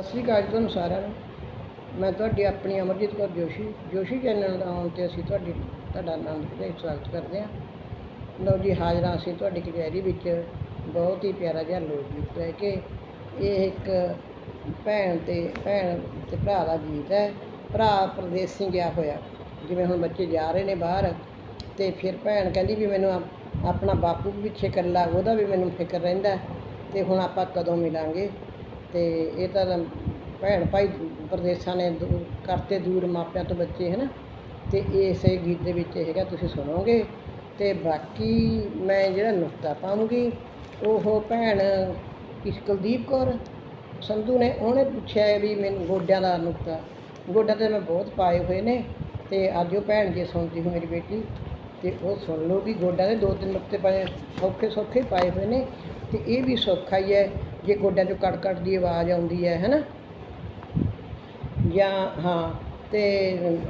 ਸਤਿ ਸ਼੍ਰੀ ਅਕਾਲ ਜੀ ਤੁਹਾਨੂੰ ਸਾਰਿਆਂ ਨੂੰ। ਮੈਂ ਤੁਹਾਡੀ ਆਪਣੀ ਅਮਰਜੀਤ ਕੌਰ ਜੋਸ਼ੀ। ਜੋਸ਼ੀ ਚੈਨਲ ਦਾ ਆਉਣ ਤੇ ਅਸੀਂ ਤੁਹਾਡੀ, ਤੁਹਾਡਾ ਆਨੰਦ ਭਰੇ ਸਵਾਗਤ ਕਰਦੇ ਹਾਂ। ਲਓ ਜੀ, ਹਾਜ਼ਰਾਂ ਅਸੀਂ ਤੁਹਾਡੀ ਕਚਹਿਰੀ ਵਿੱਚ। ਬਹੁਤ ਹੀ ਪਿਆਰਾ ਜਿਹਾ ਲੋਕ ਗੀਤ ਲੈ ਕੇ ਇਹ ਇੱਕ ਭੈਣ ਤੇ ਭੈਣ ਤੇ ਭਰਾ ਦਾ ਗੀਤ ਹੈ। ਭਰਾ ਪ੍ਰਦੇਸੀ ਗਿਆ ਹੋਇਆ। ਜਿਵੇਂ ਹੁਣ ਬੱਚੇ ਜਾ ਰਹੇ ਨੇ ਬਾਹਰ ਤੇ ਫਿਰ ਭੈਣ ਕਹਿੰਦੀ ਵੀ ਮੈਨੂੰ ਆਪਣਾ ਬਾਪੂ ਵੀ ਪਿੱਛੇ ਇਕੱਲਾ, ਉਹਦਾ ਵੀ ਮੈਨੂੰ ਫਿਕਰ ਰਹਿੰਦਾ। ਤੇ ਹੁਣ ਆਪਾਂ ਕਦੋਂ ਮਿਲਾਂਗੇ? ਤੇ ਇਹ ਤਾਂ ਭੈਣ ਭਾਈ ਪ੍ਰਦੇਸ਼ਾਂ ਨੇ ਦੂ- ਕਰਤੇ ਦੂਰ ਮਾਪਿਆਂ ਤੋਂ ਬੱਚੇ, ਹਨ? ਤੇ ਇਸੇ ਗੀਤ ਦੇ ਵਿੱਚ ਇਹ ਹੈਗਾ, ਤੁਸੀਂ ਸੁਣੋਗੇ। ਤੇ ਬਾਕੀ ਮੈਂ ਜਿਹੜਾ ਨੁਕਤਾ ਪਾਉਂਗੀ, ਉਹ ਭੈਣ ਕਿਸ ਕੁਲਦੀਪ ਕੌਰ ਸੰਧੂ ਨੇ, ਉਹਨੇ ਪੁੱਛਿਆ ਵੀ ਮੈਨੂੰ ਗੋਡਿਆਂ ਦਾ ਨੁਕਤਾ। ਗੋਡਿਆਂ ਤੇ ਮੈਂ ਬਹੁਤ ਪਾਏ ਹੋਏ ਨੇ, ਤੇ ਅੱਜ ਉਹ ਭੈਣ ਜੇ ਸੁਣਦੀ ਹੋ ਮੇਰੀ ਬੇਟੀ, ਤੇ ਉਹ ਸੁਣ ਲਓ ਵੀ ਗੋਡਿਆਂ ਦੇ ਦੋ ਤਿੰਨ ਨੁਕਤੇ ਪਾਏ ਸੌਖੇ ਸੌਖੇ ਪਾਏ ਹੋਏ ਨੇ, ਤੇ ਇਹ ਵੀ ਸੌਖਾ ਹੀ ਹੈ ਜੇ ਗੋਡਿਆਂ 'ਚੋਂ ਕੜ ਕੜ ਦੀ ਆਵਾਜ਼ ਆਉਂਦੀ ਹੈ, ਹੈਨਾ? ਜਾਂ, ਹਾਂ, ਤੇ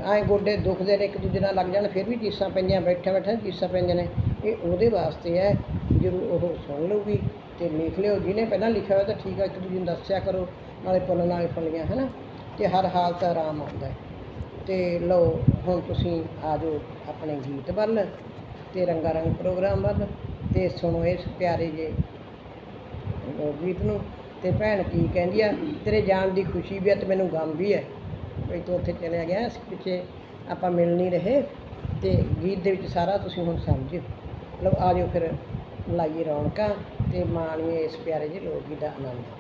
ਐਂ ਗੋਡੇ ਦੁਖਦੇ ਨੇ, ਇੱਕ ਦੂਜੇ ਨਾਲ ਲੱਗ ਜਾਣ, ਫਿਰ ਵੀ ਚੀਸਾਂ ਪੈਂਦੀਆਂ, ਬੈਠੇ ਬੈਠੇ ਚੀਸਾਂ ਪੈਂਦੀਆਂ ਨੇ। ਇਹ ਉਹਦੇ ਵਾਸਤੇ ਹੈ, ਜਦੋਂ ਉਹ ਸੁਣ ਲਊਗੀ ਤੇ ਲਿਖ ਲਿਓ। ਜਿਹਨੇ ਪਹਿਲਾਂ ਲਿਖਿਆ ਹੋਇਆ ਤਾਂ ਠੀਕ ਹੈ ਇੱਕ ਦੂਜੇ ਨੂੰ ਦੱਸਿਆ ਕਰੋ, ਨਾਲੇ ਪੁੰਨ ਨਾਲੇ ਫਲੀਆਂ, ਹੈਨਾ? ਤੇ ਹਰ ਹਾਲਤ ਆਰਾਮ ਆਉਂਦਾ ਹੈ। ਤੇ ਲਓ, ਹੁਣ ਤੁਸੀਂ ਆ ਜਾਓ ਆਪਣੇ ਗੀਤ ਵੱਲ ਤੇ ਰੰਗਾ ਰੰਗ ਪ੍ਰੋਗਰਾਮ ਵੱਲ ਤੇ ਸੁਣੋ ਇਸ ਪਿਆਰੇ ਜੇ ਲੋਕ ਗੀਤ ਨੂੰ ਤੇ ਭੈਣ ਕੀ ਕਹਿੰਦੀ ਆ, ਤੇਰੇ ਜਾਣ ਦੀ ਖੁਸ਼ੀ ਵੀ ਆ ਤੇ ਮੈਨੂੰ ਗਮ ਵੀ ਹੈ ਵੀ ਤੂੰ ਉੱਥੇ ਚਲਿਆ ਗਿਆ, ਇਸ ਪਿੱਛੇ ਆਪਾਂ ਮਿਲ ਨਹੀਂ ਰਹੇ ਤੇ ਗੀਤ ਦੇ ਵਿੱਚ ਸਾਰਾ ਤੁਸੀਂ ਹੁਣ ਸਮਝਿਓ ਲਓ, ਆ ਜਾਓ ਫਿਰ, ਲਾਈਏ ਰੌਣਕਾਂ ਤੇ ਮਾਣੀਏ ਇਸ ਪਿਆਰੇ ਜਿਹੇ ਲੋਕ ਗੀਤ ਦਾ ਆਨੰਦ।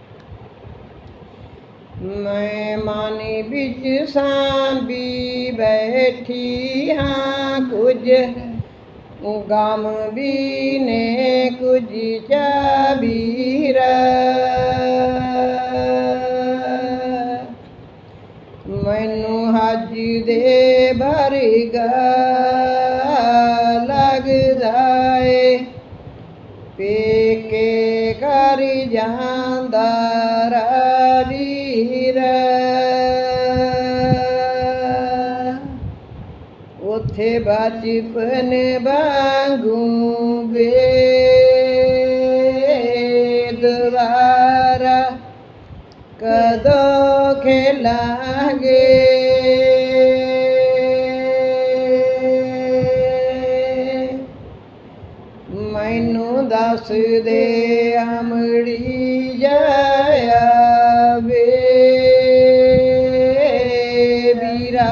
ਮੈਂ ਮਾਨੀ ਵਿੱਚ ਸਾਂਭੀ ਬੈਠੀ ਹਾਂ ਕੁਝ ਗਮ ਵੀ ਨੇ ਕੁਝ ਚਾਬੀਰ। ਮੈਨੂੰ ਹੱਜ ਦੇ ਭਰਗਾ ਲੱਗਦਾ ਏ। ਪੇਕੇ ਕਰ ਜਾਂਦਾ ਉਥੇ ਬਚਪਨ ਵਾਂਗੂ ਬੇਦਵਾਰਾ ਕਦੋਂ ਖੇਲਾਂਗੇ? ਮੈਨੂੰ ਦੱਸ ਦੇ ਅਮੜੀ ਜਾਇਆ ਵੇ ਵੀਰਾ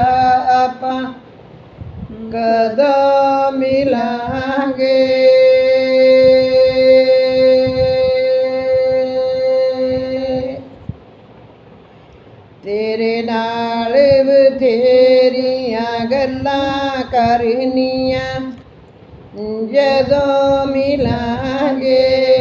ਆਪਾਂ ਕਦੋਂ ਮਿਲਾਂਗੇ? ਤੇਰੇ ਨਾਲ ਬਥੇਰੀਆਂ ਗੱਲਾਂ ਕਰਨੀਆਂ ਜਦੋਂ ਮਿਲਾਂਗੇ।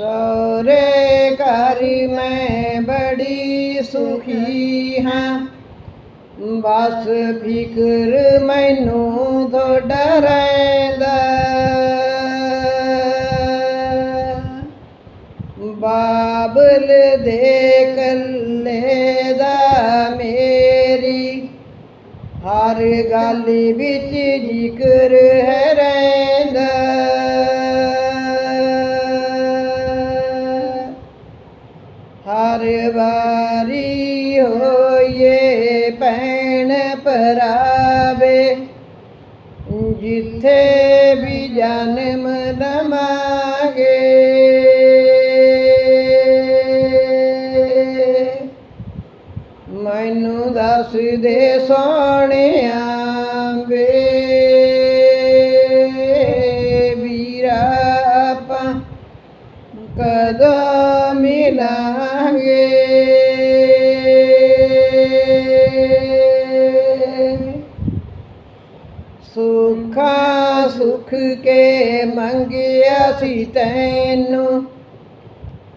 ਸੋਰੇ ਘਰ ਮੈਂ ਬੜੀ ਸੁਖੀ ਹਾਂ। ਬਸ ਫਿਕਰ ਮੈਨੂੰ ਤੁਹਾਡਾ ਰਹਿੰਦਾ। ਬਾਬਲ ਦੇ ਕੱਲੇ ਦਾ ਮੇਰੀ ਹਰ ਗੱਲ ਵਿੱਚ ਜ਼ਿਕਰ ਹੈ ਰਹਿੰਦਾ ਵਾਰੀ ਹੋਏ ਭੈਣ ਪਰਾਵੇ ਜਿੱਥੇ ਵੀ ਜਨਮ ਲਵਾਂਗੇ। ਮੈਨੂੰ ਦੱਸ ਦੇ ਸੋਹਣਿਆ ਕਦੋਂ ਮਿਲਾਂਗੇ ਸੁੱਖਾ ਸੁਖ ਕੇ ਮੰਗਿਆ ਸੀ ਤੈਨੂੰ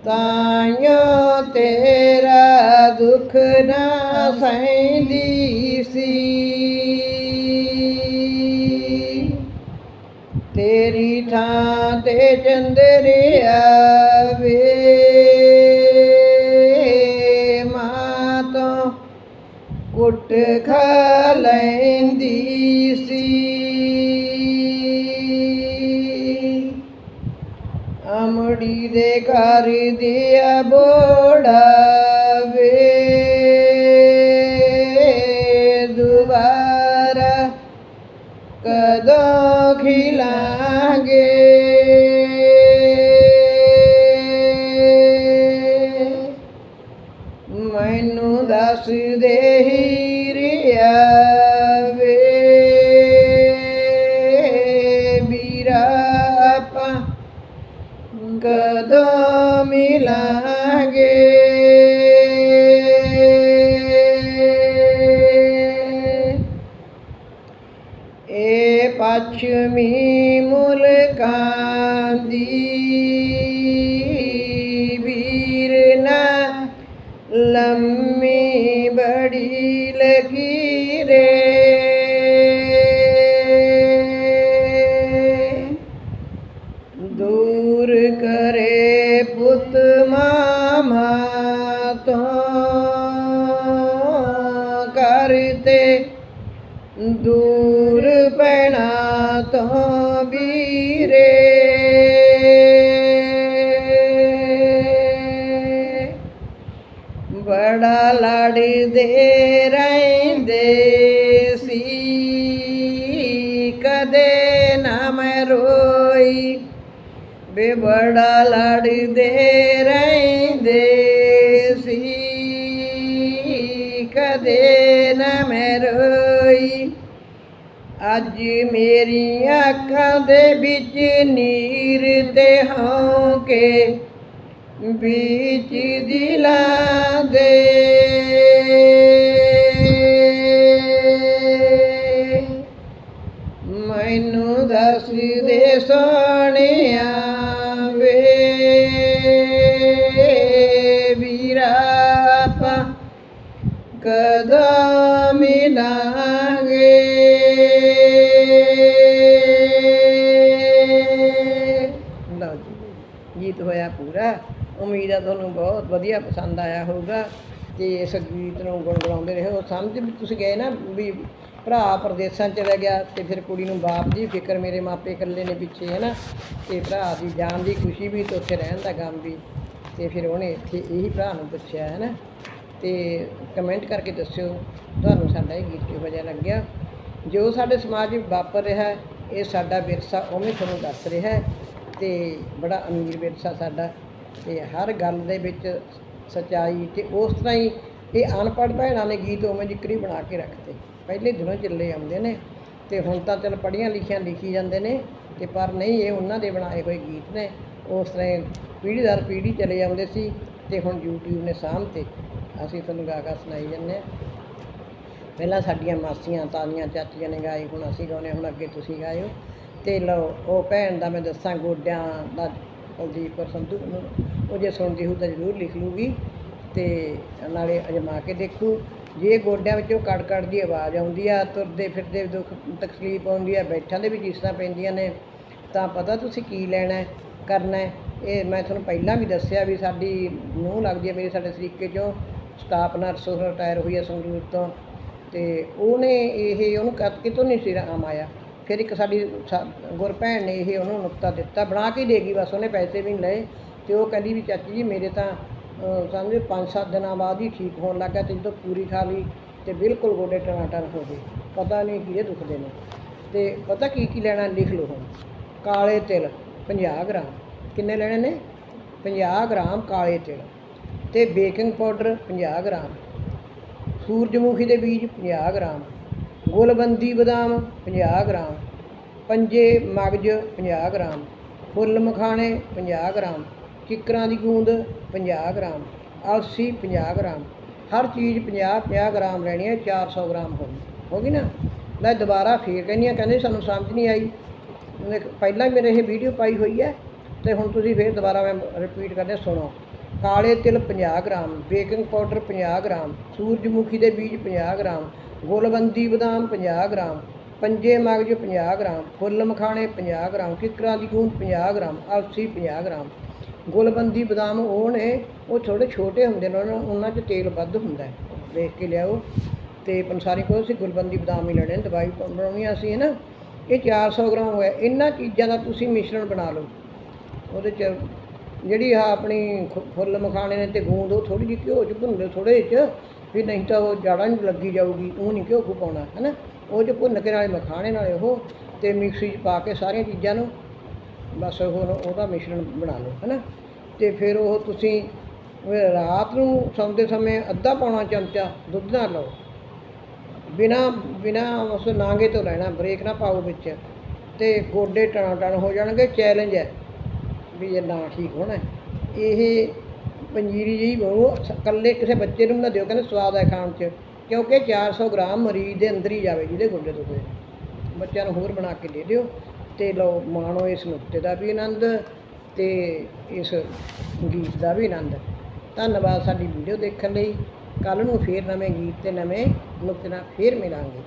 ਤਾਈਓ ਤੇਰਾ ਦੁੱਖ ਨਾ ਸਹਿੰਦੀ ਸੀ ਥਾਂ ਚੰਦਰਿਆ ਵੇ ਮਾਂ ਤੋਂ ਕੁੱਟ ਖਾ ਲੈਂਦੀ ਸੀ। ਅਮੜੀ ਦੇ ਘਰ ਦਿਆ ਬੋੜਾ ਵੇ ਦੁਬਾਰਾ ਕਦੋਂ ਮੈਨੂੰ ਦੱਸ ਦੇ ਹੀਰਿਆ ਵੇ ਵੀਰਾ ਆਪਾਂ ਕਦੋਂ ਮਿਲਾਂਗੇ? ਇਹ ਪਛਮੀ ਮੁਲਕਾਂ ਦੀ ਪੁੱਤ ਮਾਮਾ ਤੋਂ ਕਰਤੇ ਦੂਰ ਵੇ ਬੜਾ ਲੜਦੇ ਰਹਿੰਦੇ ਸੀ। ਕਦੇ ਨਾ ਮਰੋਈ ਅੱਜ ਮੇਰੀਆਂ ਅੱਖਾਂ ਦੇ ਵਿੱਚ ਨੀਰ ਤੇ ਹੌਕੇ ਵਿੱਚ ਦਿਲਾਂ ਦੇ ਕਦਾ ਮਿਲਾਂਗੇ ਲਓ ਜੀ ਗੀਤ ਹੋਇਆ ਪੂਰਾ ਉਮੀਦ ਆ ਤੁਹਾਨੂੰ ਬਹੁਤ ਵਧੀਆ ਪਸੰਦ ਆਇਆ ਹੋਊਗਾ ਤੇ ਇਸ ਗੀਤ ਨੂੰ ਗੁਣਗੁਣਾਉਂਦੇ ਉਹ ਸਮਝ ਵੀ ਤੁਸੀਂ ਗਏ ਨਾ ਵੀ ਭਰਾ ਪ੍ਰਦੇਸਾਂ ਚ ਚਲਾ ਗਿਆ ਤੇ ਫਿਰ ਕੁੜੀ ਨੂੰ ਬਾਪ ਦੀ ਫਿਕਰ ਮੇਰੇ ਮਾਪੇ ਇਕੱਲੇ ਨੇ ਪਿੱਛੇ ਹੈ ਨਾ ਤੇ ਭਰਾ ਦੀ ਜਾਨ ਦੀ ਖੁਸ਼ੀ ਵੀ ਤੇ ਉੱਥੇ ਰਹਿਣ ਦਾ ਗਮ ਵੀ ਤੇ ਫਿਰ ਉਹਨੇ ਇੱਥੇ ਇਹੀ ਭਰਾ ਨੂੰ ਪੁੱਛਿਆ ਹੈ ਨਾ ਤੇ ਕਮੈਂਟ ਕਰਕੇ ਦੱਸਿਓ ਤੁਹਾਨੂੰ ਸਾਡਾ ਇਹ ਗੀਤ ਕਿਹੋ ਜਿਹਾ ਲੱਗਿਆ? ਜੋ ਸਾਡੇ ਸਮਾਜ ਵਿੱਚ ਵਾਪਰ ਰਿਹਾ ਹੈ, ਇਹ ਸਾਡਾ ਵਿਰਸਾ ਉਵੇਂ ਤੁਹਾਨੂੰ ਦੱਸ ਰਿਹਾ ਹੈ ਤੇ ਬੜਾ ਅਮੀਰ ਵਿਰਸਾ ਸਾਡਾ। ਤੇ ਹਰ ਗੱਲ ਦੇ ਵਿੱਚ ਸਚਾਈ ਤੇ ਉਸ ਤਰ੍ਹਾਂ ਹੀ ਇਹ ਅਨਪੜ੍ਹ ਭੈਣਾਂ ਨੇ ਗੀਤ ਉਵੇਂ ਜਿਕਰੀ ਬਣਾ ਕੇ ਰੱਖਤੇ। ਪਹਿਲੇ ਦਿਨੋਂ ਚੱਲੇ ਆਉਂਦੇ ਨੇ ਤੇ ਹੁਣ ਤਾਂ ਚਲ ਪੜ੍ਹੀਆਂ ਲਿਖੀਆਂ ਲਿਖੀ ਜਾਂਦੇ ਨੇ ਤੇ ਪਰ ਨਹੀਂ ਇਹ ਉਹਨਾਂ ਦੇ ਬਣਾਏ ਹੋਏ ਗੀਤ ਨੇ। ਉਸ ਤਰ੍ਹਾਂ ਪੀੜ੍ਹੀ ਦਰ ਪੀੜ੍ਹੀ ਚਲੇ ਜਾਂਦੇ ਸੀ ਤੇ ਹੁਣ YouTube ਨੇ ਸਾਂਭ ਤੇ ਅਸੀਂ ਤੁਹਾਨੂੰ ਗਾ ਗਾ ਸੁਣਾਈ ਜਾਂਦੇ ਹਾਂ। ਪਹਿਲਾਂ ਸਾਡੀਆਂ ਮਾਸੀਆਂ ਤਾਲੀਆਂ ਚਾਚੀਆਂ ਨੇ ਗਾਈ ਹੁਣ ਅਸੀਂ ਗਾਉਂਦੇ ਹਾਂ, ਹੁਣ ਅੱਗੇ ਤੁਸੀਂ ਗਾਇਓ। ਤੇ ਲਓ ਉਹ ਭੈਣ ਦਾ ਮੈਂ ਦੱਸਾਂ ਗੋਡਿਆਂ ਦਾ ਕੁਲਦੀਪ ਕੌਰ ਸੰਧੂ ਨੂੰ ਉਹ ਜੇ ਸੁਣਦੀ ਹੋਊ ਤਾਂ ਜ਼ਰੂਰ ਲਿਖ ਲੂਗੀ ਤੇ ਨਾਲੇ ਅਜਮਾ ਕੇ ਦੇਖੂ ਜੇ ਗੋਡਿਆਂ ਵਿੱਚੋਂ ਕੜ ਕੜ ਦੀ ਆਵਾਜ਼ ਆਉਂਦੀ ਆ ਤੁਰਦੇ ਫਿਰਦੇ ਦੁੱਖ ਤਕਲੀਫ ਆਉਂਦੀ ਆ ਬੈਠਾਂ ਦੇ ਵੀ ਜਿਸ ਪੈਂਦੀਆਂ ਨੇ ਤਾਂ ਪਤਾ ਤੁਸੀਂ ਕੀ ਲੈਣਾ ਕਰਨਾ ਇਹ ਮੈਂ ਤੁਹਾਨੂੰ ਪਹਿਲਾਂ ਵੀ ਦੱਸਿਆ ਵੀ ਸਾਡੀ ਨੂੰਹ ਲੱਗਦੀ ਹੈ ਮੇਰੇ ਸਾਡੇ ਸਰੀਕੇ ਚੋਂ ਸਟਾਫ ਨਰਸ ਉਹ ਰਿਟਾਇਰ ਹੋਈ ਹੈ ਸੰਗਰੂਰ ਤੋਂ ਤੇ ਉਹਨੇ ਇਹ ਉਹਨੂੰ ਕਦ ਕਿਤੋਂ ਨਹੀਂ ਸੀ ਆਮ ਆਇਆ। ਫਿਰ ਇੱਕ ਸਾਡੀ ਸਾ- ਗੁਰਭੈਣ ਨੇ ਇਹ ਉਹਨੂੰ ਨੁਕਤਾ ਦਿੱਤਾ ਬਣਾ ਕੇ ਦੇਗੀ ਬਸ ਉਹਨੇ ਪੈਸੇ ਵੀ ਨਹੀਂ ਲਏ ਤੇ ਉਹ ਕਹਿੰਦੀ ਵੀ ਚਾਚੀ ਜੀ ਮੇਰੇ ਤਾਂ ਅਹ, ਸਮਝੋ 5-7 ਦਿਨਾਂ ਬਾਅਦ ਹੀ ਠੀਕ ਹੋਣ ਲੱਗਾ ਤੇ ਜਦੋਂ ਪੂਰੀ ਖਾ ਲਈ ਤੇ ਬਿਲਕੁਲ ਗੋਡੇ ਟਮਾਟਰ ਹੋ ਗਏ। ਪਤਾ ਨਹੀਂ ਕਿਹਦੇ ਦੁਖਦੇ ਨੇ। ਤੇ ਪਤਾ ਕੀ ਕੀ ਲੈਣਾ ਲਿਖ ਲਓ ਹੁਣ। ਕਾਲੇ ਤਿਲ 50 ਗ੍ਰਾਮ। ਕਿੰਨੇ ਲੈਣੇ ਨੇ? 50 ਗ੍ਰਾਮ ਕਾਲੇ ਤਿਲ। ਤੇ ਬੇਕਿੰਗ ਪਾਊਡਰ 50 ਗ੍ਰਾਮ, ਸੂਰਜਮੁਖੀ ਦੇ ਬੀਜ 50 ਗ੍ਰਾਮ, ਗੁਲਬੰਦੀ ਬਦਾਮ 50 ਗ੍ਰਾਮ, ਪੰਜੇ ਮਗਜ 50 ਗ੍ਰਾਮ, ਫੁੱਲ ਮਖਾਣੇ 50 ਗ੍ਰਾਮ, ਕਿੱਕਰਾਂ ਦੀ ਗੂੰਦ 50 ਗ੍ਰਾਮ, ਅਲਸੀ 50 ਗ੍ਰਾਮ, ਹਰ ਚੀਜ਼ 50 50 ਗ੍ਰਾਮ ਲੈਣੀ ਹੈ 400 ਗ੍ਰਾਮ ਹੋ ਗਈ ਹੋ ਗਈ ਨਾ? ਮੈਂ ਦੁਬਾਰਾ ਫੇਰ ਕਹਿੰਦੀ ਹਾਂ, ਕਹਿੰਦੇ ਸਾਨੂੰ ਸਮਝ ਨਹੀਂ ਆਈ। ਪਹਿਲਾਂ ਮੇਰੇ ਇਹ ਵੀਡੀਓ ਪਾਈ ਹੋਈ ਹੈ, ਤੇ ਹੁਣ ਤੁਸੀਂ ਫੇਰ ਦੁਬਾਰਾ ਮੈਂ ਰਿਪੀਟ ਕਰਦੇ ਸੁਣੋ। ਕਾਲੇ ਤਿਲ 50 ਗ੍ਰਾਮ, ਬੇਕਿੰਗ ਪਾਊਡਰ 50 ਗ੍ਰਾਮ, ਸੂਰਜਮੁਖੀ ਦੇ ਬੀਜ 50 ਗ੍ਰਾਮ, ਗੁਲਬੰਦੀ ਬਦਾਮ 50 ਗ੍ਰਾਮ, ਪੰਜੇ ਮਗਜ 50 ਗ੍ਰਾਮ, ਫੁੱਲ ਮਖਾਣੇ 50 ਗ੍ਰਾਮ, ਕਿਕਰਾਂ ਦੀ ਗੂੰਦ 50 ਗ੍ਰਾਮ, ਅਲਸੀ 50 ਗ੍ਰਾਮ। ਗੁਲਬੰਦੀ ਬਦਾਮ ਉਹ ਨੇ, ਉਹ ਥੋੜੇ ਛੋਟੇ ਹੁੰਦੇ ਨੇ, ਉਹਨਾਂ ਉਹਨਾਂ 'ਚ ਤੇਲ ਵੱਧ ਹੁੰਦਾ ਹੈ। ਦੇਖ ਕੇ ਲਿਆਓ। ਤੇ ਪੰਸਾਰੀ ਕੋਲ ਅਸੀਂ ਗੁਲਬੰਦੀ ਬਦਾਮ ਹੀ ਲੈਣੇ ਦਵਾਈ ਬਣਾਉਣੀ ਸੀ ਹੈ ਨਾ? ਇਹ 400 ਗ੍ਰਾਮ ਹੋਇਆ। ਇਹਨਾਂ ਚੀਜ਼ਾਂ ਦਾ ਤੁਸੀਂ ਮਿਸ਼ਰਣ ਬਣਾ ਲਓ। ਉਹਦੇ 'ਚ ਜਿਹੜੀ ਆ ਆਪਣੀ ਖੁ- ਫੁੱਲ ਮਖਾਣੇ ਨੇ ਤੇ ਗੂੰਦ, ਉਹ ਥੋੜੀ ਜਿਹੀ ਘਿਓ 'ਚ ਭੁੰਨ ਲਿਓ ਥੋੜੇ 'ਚ, ਵੀ ਨਹੀਂ ਤਾਂ ਉਹ ਜਾੜਾਂ ਨੂੰ ਲੱਗੀ ਜਾਊਗੀ ਉਹ ਨਹੀਂ ਘਿਓ ਖੂ ਪਾਉਣਾ ਹੈ ਨਾ ਉਹ 'ਚ ਭੁੰਨ ਕੇ ਨਾਲੇ ਮਖਾਣੇ ਨਾਲੇ ਉਹ, ਤੇ ਮਿਕਸੀ 'ਚ ਪਾ ਕੇ ਸਾਰੀਆਂ ਚੀਜ਼ਾਂ ਨੂੰ ਬਸ ਹੁਣ ਉਹਦਾ ਮਿਸ਼ਰਣ ਬਣਾ ਲਓ ਹੈ ਨਾ ਤੇ ਫਿਰ ਉਹ ਤੁਸੀਂ ਰਾਤ ਨੂੰ ਸੌਂਦੇ ਸਮੇਂ ਅੱਧਾ ਪੌਣਾ ਚਮਚਾ ਦੁੱਧ ਨਾਲ ਲਓ। ਬਿਨਾ ਬਿਨਾ ਉਸ ਨਾਂਗੇ ਤੋਂ ਰਹਿਣਾ ਬ੍ਰੇਕ ਨਾ ਪਾਓ ਵਿੱਚ, ਤੇ ਗੋਡੇ ਟਣਾ ਟਣ ਹੋ ਜਾਣਗੇ, ਚੈਲੰਜ ਹੈ। ਵੀ ਇਹ ਨਾ ਠੀਕ ਹੋਣਾ। ਇਹ ਪੰਜੀਰੀ ਜਿਹੀ ਬਣੂ ਇਕੱਲੇ ਕਿਸੇ ਬੱਚੇ ਨੂੰ ਨਾ ਦਿਓ, ਕਹਿੰਦੇ ਸਵਾਦ ਹੈ ਖਾਣ 'ਚ। ਕਿਉਂਕਿ 400 ਗ੍ਰਾਮ ਮਰੀਜ਼ ਦੇ ਅੰਦਰ ਹੀ ਜਾਵੇ ਜਿਹਦੇ ਗੁੰਡੇ ਦੁਖਦੇ ਬੱਚਿਆਂ ਨੂੰ ਹੋਰ ਬਣਾ ਕੇ ਦੇ ਦਿਓ ਤੇ ਲਓ, ਮਾਣੋ ਇਸ ਨੁਕਤੇ ਦਾ ਵੀ ਆਨੰਦ ਤੇ ਇਸ ਗੀਤ ਦਾ ਵੀ ਆਨੰਦ। ਧੰਨਵਾਦ ਸਾਡੀ ਵੀਡੀਓ ਦੇਖਣ ਲਈ। ਕੱਲ ਨੂੰ ਫੇਰ ਨਵੇਂ ਗੀਤ ਤੇ ਨਵੇਂ ਨੁਕਤੇ ਨਾਲ ਫੇਰ ਮਿਲਾਂਗੇ।